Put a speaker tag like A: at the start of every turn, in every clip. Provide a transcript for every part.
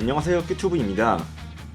A: 안녕하세요 큐튜브입니다.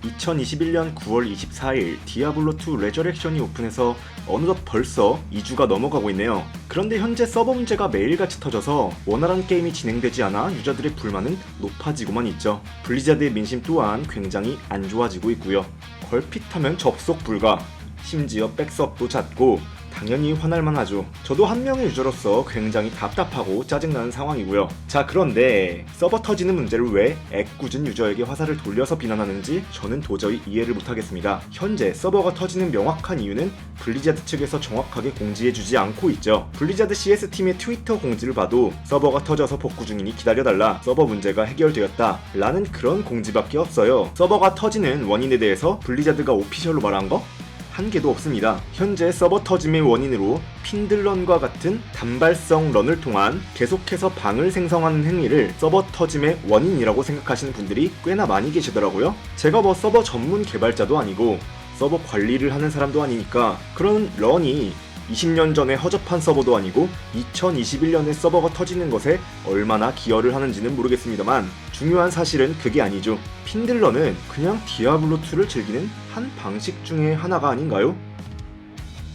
A: 2021년 9월 24일 디아블로2 레저렉션이 오픈해서 어느덧 벌써 2주가 넘어가고 있네요. 그런데 현재 서버 문제가 매일같이 터져서 원활한 게임이 진행되지 않아 유저들의 불만은 높아지고만 있죠. 블리자드의 민심 또한 굉장히 안 좋아지고 있고요. 걸핏하면 접속 불가, 심지어 백섭도 잦고 당연히 화날만 하죠. 저도 한 명의 유저로서 굉장히 답답하고 짜증나는 상황이고요. 자, 그런데 서버 터지는 문제를 왜 애꿎은 유저에게 화살을 돌려서 비난하는지 저는 도저히 이해를 못하겠습니다. 현재 서버가 터지는 명확한 이유는 블리자드 측에서 정확하게 공지해주지 않고 있죠. 블리자드 CS팀의 트위터 공지를 봐도 서버가 터져서 복구 중이니 기다려달라. 서버 문제가 해결되었다. 라는 그런 공지밖에 없어요. 서버가 터지는 원인에 대해서 블리자드가 오피셜로 말한 거? 한 개도 없습니다. 현재 서버 터짐의 원인으로 핀들런과 같은 단발성 런을 통한 계속해서 방을 생성하는 행위를 서버 터짐의 원인이라고 생각하시는 분들이 꽤나 많이 계시더라고요. 제가 뭐 서버 전문 개발자도 아니고 서버 관리를 하는 사람도 아니니까 그런 런이 20년 전에 허접한 서버도 아니고 2021년에 서버가 터지는 것에 얼마나 기여를 하는지는 모르겠습니다만 중요한 사실은 그게 아니죠. 핀들러는 그냥 디아블로2를 즐기는 한 방식 중에 하나가 아닌가요?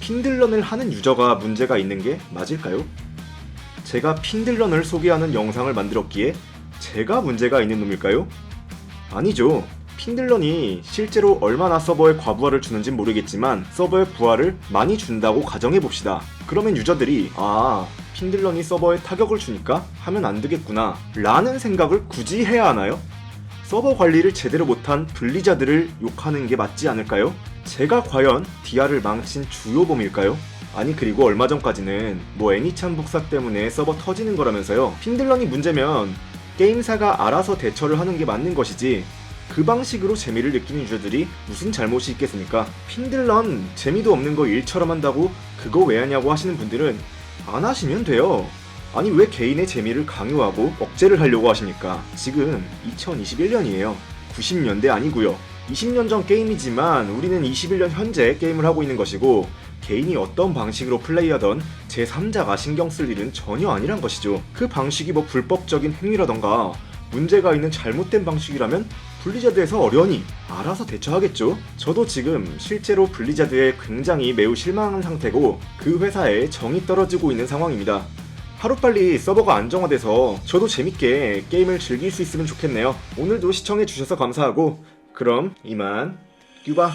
A: 핀들런을 하는 유저가 문제가 있는 게 맞을까요? 제가 핀들런을 소개하는 영상을 만들었기에 제가 문제가 있는 놈일까요? 아니죠. 핀들런이 실제로 얼마나 서버에 과부하를 주는진 모르겠지만 서버에 부하를 많이 준다고 가정해 봅시다. 그러면 유저들이 아 핀들런이 서버에 타격을 주니까 하면 안 되겠구나 라는 생각을 굳이 해야 하나요? 서버 관리를 제대로 못한 블리자드를 욕하는 게 맞지 않을까요? 제가 과연 디아를 망친 주요범일까요? 아니 그리고 얼마 전까지는 뭐 애니찬 복사 때문에 서버 터지는 거라면서요 핀들런이 문제면 게임사가 알아서 대처를 하는 게 맞는 것이지 그 방식으로 재미를 느끼는 유저들이 무슨 잘못이 있겠습니까? 핀들런 재미도 없는 거 일처럼 한다고 그거 왜 하냐고 하시는 분들은 안 하시면 돼요. 아니 왜 개인의 재미를 강요하고 억제를 하려고 하십니까? 지금 2021년이에요. 90년대 아니고요. 20년 전 게임이지만 우리는 21년 현재 게임을 하고 있는 것이고 개인이 어떤 방식으로 플레이하던 제3자가 신경 쓸 일은 전혀 아니란 것이죠. 그 방식이 뭐 불법적인 행위라던가 문제가 있는 잘못된 방식이라면 블리자드에서 어련히 알아서 대처하겠죠. 저도 지금 실제로 블리자드에 굉장히 매우 실망한 상태고 그 회사에 정이 떨어지고 있는 상황입니다. 하루빨리 서버가 안정화돼서 저도 재밌게 게임을 즐길 수 있으면 좋겠네요. 오늘도 시청해주셔서 감사하고 그럼 이만 규바